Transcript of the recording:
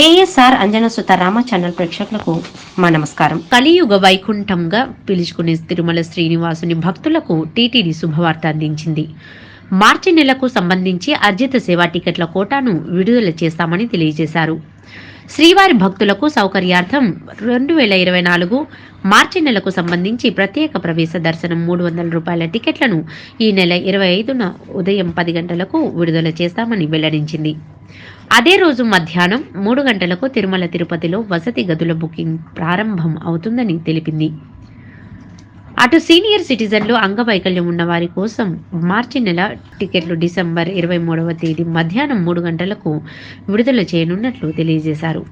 ASR అంజనసుత Rama channel ప్రేక్షకులకు మా నమస్కారం. కలియుగ వైకుంఠంగా పిలుచుకునే తిరుమల శ్రీనివాసుని భక్తులకు టీటీడీ శుభవార్త అందించింది. మార్చి నెలకు సంబంధించి అర్జిత సేవా టికెట్ల కోటాను విడుదల చేస్తామని తెలియజేశారు. శ్రీవారి భక్తులకు సౌకర్యార్థం రెండు వేల ఇరవై నాలుగు మార్చి నెలకు సంబంధించి ప్రత్యేక ప్రవేశ దర్శనం మూడు వందల రూపాయల టికెట్లను ఈ నెల ఇరవై ఐదున ఉదయం పది గంటలకు విడుదల చేస్తామని వెల్లడించింది. అదే రోజు మధ్యాహ్నం మూడు గంటలకు తిరుమల తిరుపతిలో వసతి గదుల బుకింగ్ ప్రారంభం అవుతుందని తెలిపింది. అటు సీనియర్ సిటిజన్లు అంగవైకల్యం ఉన్న వారి కోసం మార్చి నెల టికెట్లు డిసెంబర్ ఇరవై మూడవ తేదీ మధ్యాహ్నం మూడు గంటలకు విడుదల చేయనున్నట్లు తెలియజేశారు.